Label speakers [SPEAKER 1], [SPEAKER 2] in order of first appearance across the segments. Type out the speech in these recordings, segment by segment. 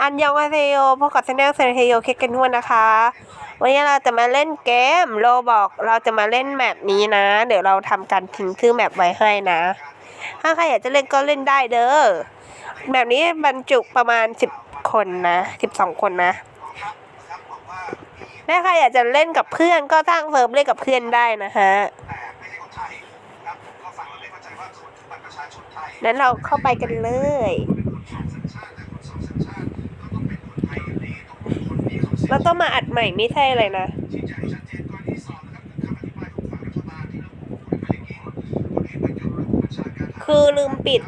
[SPEAKER 1] อันยองอาเซโยพบกับชาแนลเซนเฮโยเคกันทั่วนะคะ วันนี้เราจะมาเล่นเกมโลบอกเราจะมาเล่นแมปนี้นะ เดี๋ยวเราทำการทิ้งชื่อแมปไว้ให้นะ ถ้าใครอยากจะเล่นก็เล่นได้เด้อแมปนี้บรรจุประมาณสิบคนนะสิบสองคนนะถ้าใครอยากจะเล่นกับเพื่อนก็สร้างเซิร์ฟเล่นกับเพื่อนได้นะฮะนั้นเราเข้าไปกันเลย เราต้องมาอัดใหม่ไม่ใช่อะไรนะคือลืมปิด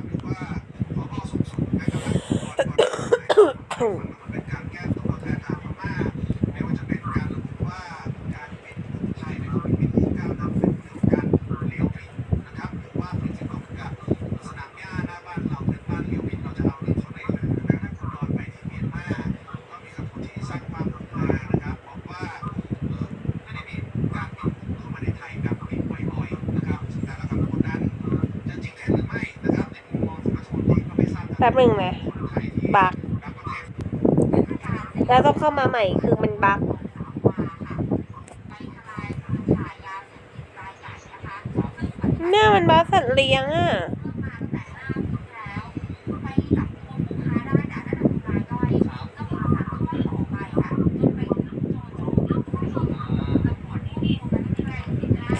[SPEAKER 1] แป๊บหนึ่งนะบักแล้วต้องเข้ามาใหม่คือมันบักเนี่ยมันบักสัตว์เลี้ยงอะ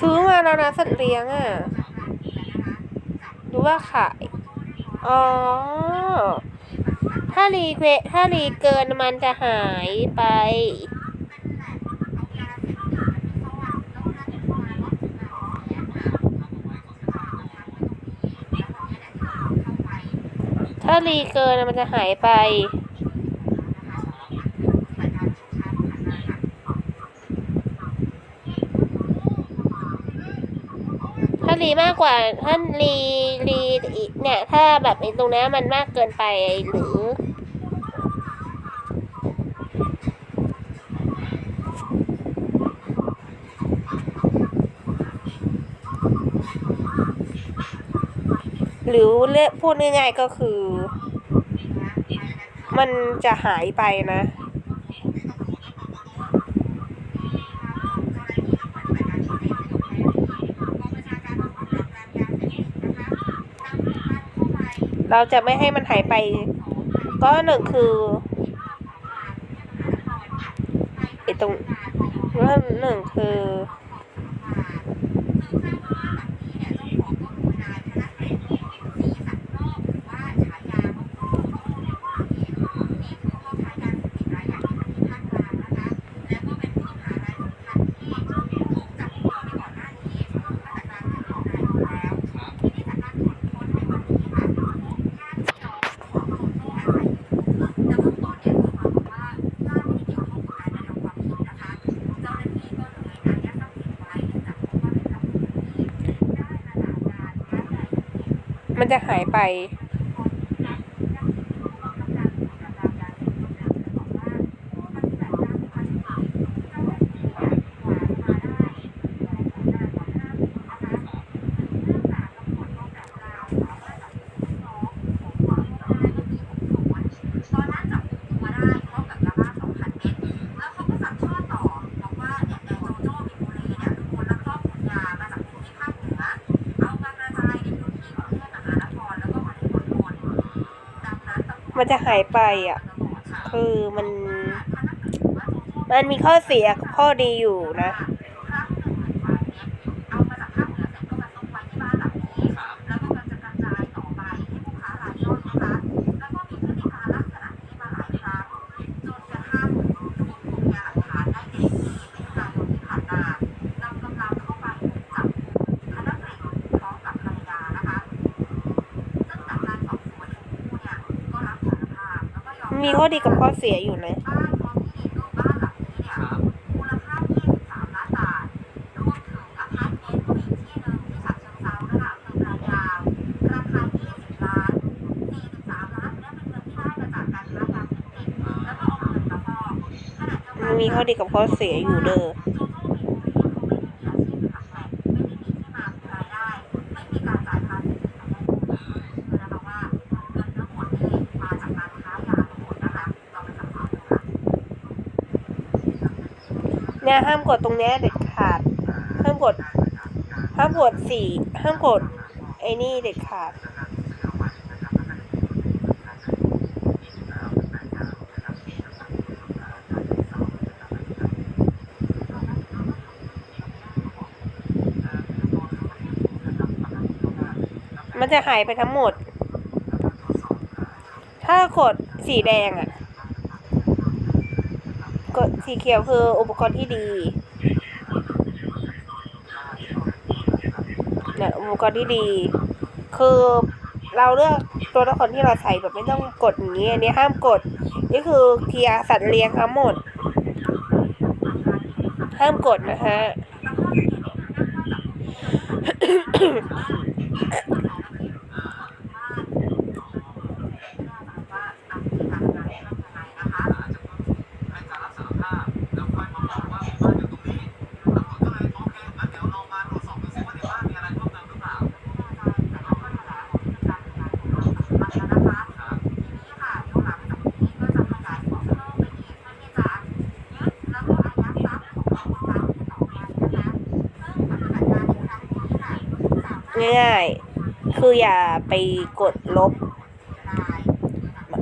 [SPEAKER 1] ซื้อมาแล้วนะสัตว์เลี้ยงอะหรือว่าขาย อ๋อ ถ้ารีเควถ้ารีเกินมันจะหายไป ถ้ารีเกินมันจะหายไป รีมากกว่าถ้านรีรีเนี่ยถ้าแบบไอ้ตรงนี้มันมากเกินไปหรือหรือเรียกพูดง่ายๆก็คือ มันจะหายไปนะ เราจะไม่ให้มันหายไป ก็หนึ่งคือไอตรงเริ่มหนึ่งคือ มันจะหายไป
[SPEAKER 2] ตอนนั้นจับกลุ่มตัวได้พร้อมกับยาบ้า2,000 เม็ด แล้วเขาก็สัดทอดต่อบอกว่าเนี่ยนายโจโจ้มินบุรีเนี่ยคือคนลักลอบขนยามาจากพื้นที่ภาคเหนือ เอามากระจายในพื้นที่กรุงเทพมหานครแล้วก็ปริมณฑลดังนั้นตำรว จะ
[SPEAKER 1] หายไปอะ คือมัน มันมีข้อเสียกับข้อดีอยู่นะ
[SPEAKER 2] แล้วก็เอาเงินมาฟอกขณะเดียวกั
[SPEAKER 1] มันนมีข้อดีกับข้อเสียอยู่เด้อ
[SPEAKER 2] โจโจ้มีบุรีเขาไม่ได้มีอาชีพเป็นหลักแหล่งไม่ได้มีที่มาของรายได้ ไม่มีการจ่ายภาษีทางแพ่งคือนะคะว่าเงินทั้งหมดนี่มาจากการค้ายาทั้งหมดนะคะเราไป
[SPEAKER 1] เนี่ยห้ามกดตรงเนี้ยเด็ดขาด ห้ามกด ห้ามกดสี่ห้ามกดไอ้นี่เด็ดขาด มันจะหายไปทั้งหมด ถ้ากดสีแดงอะ่ะ กดสีเขียวคืออุปกรณ์ที่ดีเนี่ยอุปกรณ์ที่ดี คือเราเลือกตัวละครที่เราใส่แบบไม่ต้องกดอย่างนี้อันนี้ห้ามกด นี่คือเคลียสัตว์เลี้ยงทั้งหมด ห้ามกดนะฮะ
[SPEAKER 3] ให้การรับสารภาพแล้วค่อยมาบอกว่าบ้านอยู่ตรงนี้ตำรวจก็เลยโอเคงั้นเดี๋ยวเรามาตรวจสอบดูซิว่าในบ้านมีอะไรเพิ่มเติมหรือเปล่าครับ
[SPEAKER 1] ง่ายๆ คืออย่าไปกดลบ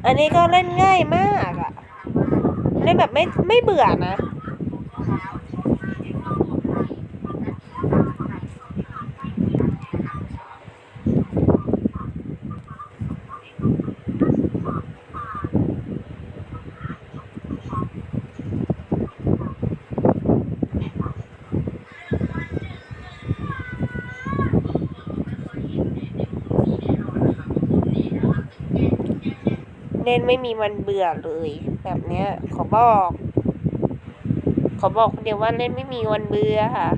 [SPEAKER 1] อันนี้ก็เล่นง่ายมากอะเล่นแบบไม่ไม่เบื่อนะ เล่ นไม่มีวันเบื่อเลย แบบเนี้ย ขอบอก ขอบอกคนเดียวว่าเล่นไม่มีวันเบื่อค่ะ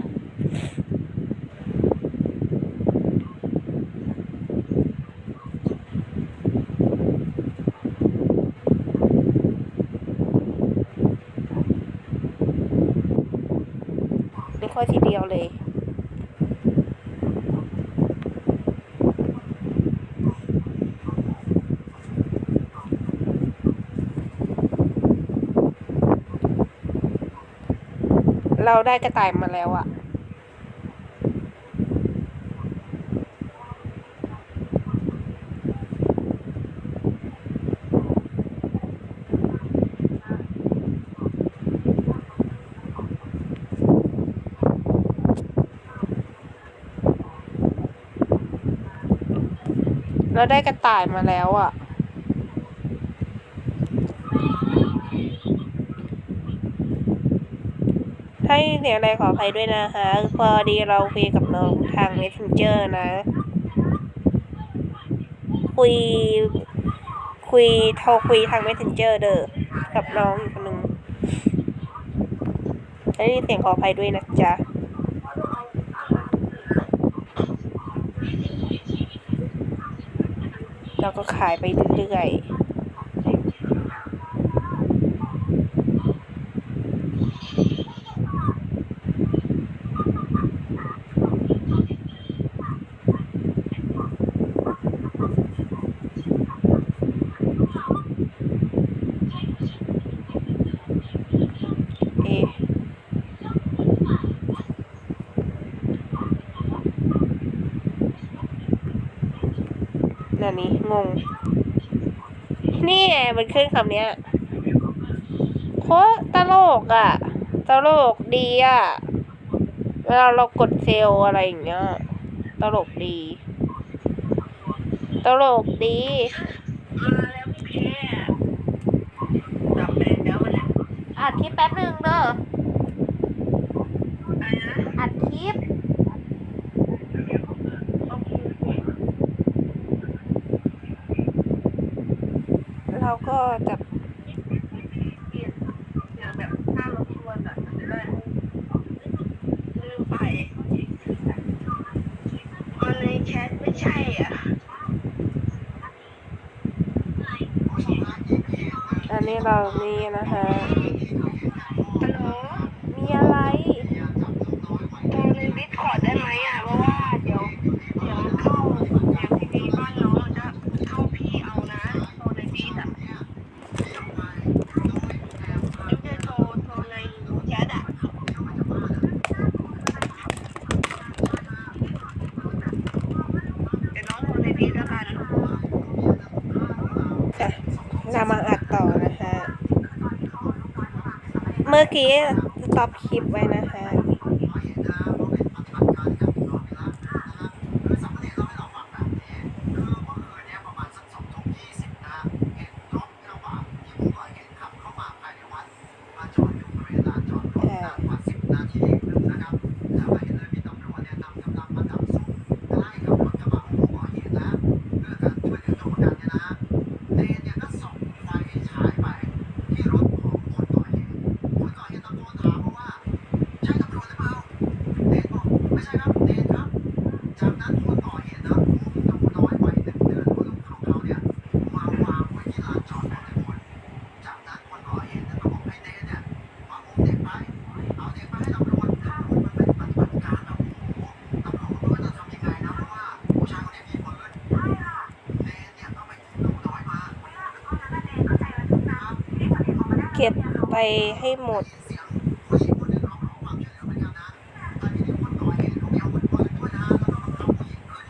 [SPEAKER 1] ไม่ค่อยทีเดียวเลย เราได้กระต่ายมาแล้วอะเราได้กระต่ายมาแล้วอะ ถ้ามีเสียงอะไรขออภัยด้วยนะคะ พอดีเราคุยกับน้องทาง messenger นะ คุย คุยโทรคุยทาง messenger เด้อ กับน้องอีกคนนึงถ้ามีเสียงขออภัยด้วยนะจ๊ะเราก็ขายไปเรื่อยๆ เอ๊ะ นั่นนี่งง นี่ไงมันขึ้นคำเนี้ยโคตรตลกอะ ตลกดีอะ เวลาเรากดเซลล์อะไรอย่างเงี้ย ตลกดี ตลกดีอัดคลิปแป๊บหนึ่งเด้ออัดคลิป เราก็จะ
[SPEAKER 4] แบบถ้ารบกวนอะจะได้ลืมไปมันในแชท ไม่ใช่อะ
[SPEAKER 1] อันนี้เรานี่นะคะ
[SPEAKER 4] ฮัลโหล
[SPEAKER 1] มีอะไร
[SPEAKER 4] โทรในดิสคอร์ดได้ไหมอะ เพราะว่าเดี๋ยว เดี๋ยวมันเข้าแอปทีวีบ้านน้องมันจะเข้าพี่เอานะโทรในดิสอะไม่ได้โทรโทรในแชทอะ
[SPEAKER 1] อะเรามาอัดต่อนะคะ เมื่อ กี้สต็อปคลิปไว้นะคะ
[SPEAKER 3] ไม่ใช่ครับเดนครับ จากนั้นคนก่อเหตุนะอุ้มหนูน้อยวัยหนึ่งเดือนของลูกของเขาเนี่ยมาวางไว้ที่ลานจอดรถในคนจากนั้นคนก่อเหตุเนี่ยก็บอกให้เดนเนี่ยมาอุ้มเด็กไป เอาเด็กไปให้ตำรวจถ้ามันเป็นปฏิบัติการแบบโอ้โหตำรวจไม่รู้ว่าจะทำยังไงนะเพราะว่าผู้ชายคนนี้มีปืนเดนเนี่ยก็ไปอุ้มหนูน้อยมา
[SPEAKER 1] เก็บไปให้หมด
[SPEAKER 3] เสียงผู้หญิงคนหนึงร้องขอความช่วยเหลือเหมือนกันนะแต่ทีนี้คนก่อเหตุเขาไม่เอาปืน ด้วยนะแล้วก็บังคับผู้หญิงขึ้น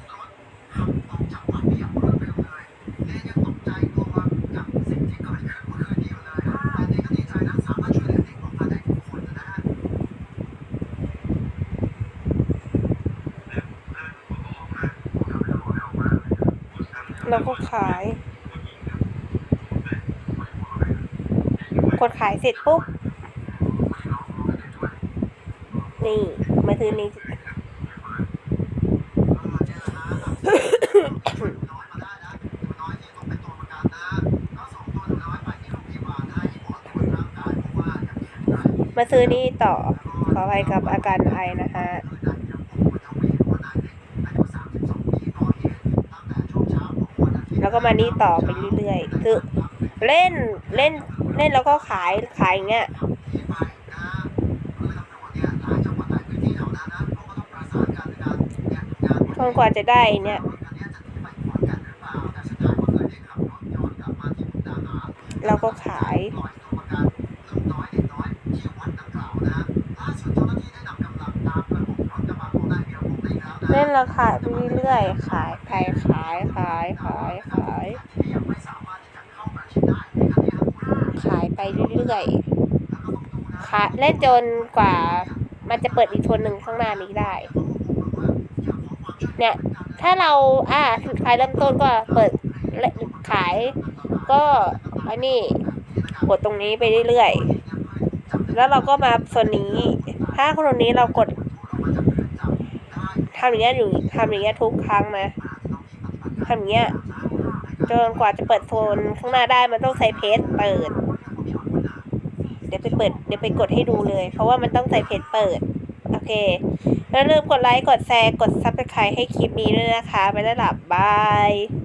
[SPEAKER 3] รากวัดไปอย่างรวดเร็วเลยเดนยังต กดขายเส
[SPEAKER 1] ร็จปุ๊บ นี่มาซื้อนี่มาซื้อนี่ต่อ ขอไปกับอาการไอนะคะแล้วก็มานี่ต่อไปเรื่อยๆ คือเล่นเล่น เล่นแล้วก็ขายขายอย่างเงี้ยจนกว่าจะได้เนี่ยเราก็ขายเล่นราคาไปเรื่อยๆขายขายขายขายขายขายขาย ไปเรื่อยๆขายเล่นจนกว่ามันจะเปิดอีกโซนหนึ่งข้างหน้านี้ได้ เนี่ย ถ้าเราอ่าขายเริ่มต้นก็เปิดขาย ก็อันนี้กดตรงนี้ไปเรื่อยๆ แล้วเราก็มาโซนนี้ ถ้าคนนี้เรากดทำอย่างเงี้ยอยู่ทำอย่างเงี้ยทุกครั้งนะทำอย่างเงี้ยจนกว่าจะเปิดโซนข้างหน้าได้มันต้องใส่เพจเปิด ยวไปเปิด เดี๋ยวไปกดให้ดูเลย เพราะว่ามันต้องใส่เพจเปิด โอเค แล้วลืมกดไลค์ กดแชร์ กดซับสไครต์ให้คลิปนี้ด้วยนะคะ ไปแล้วหลับบาย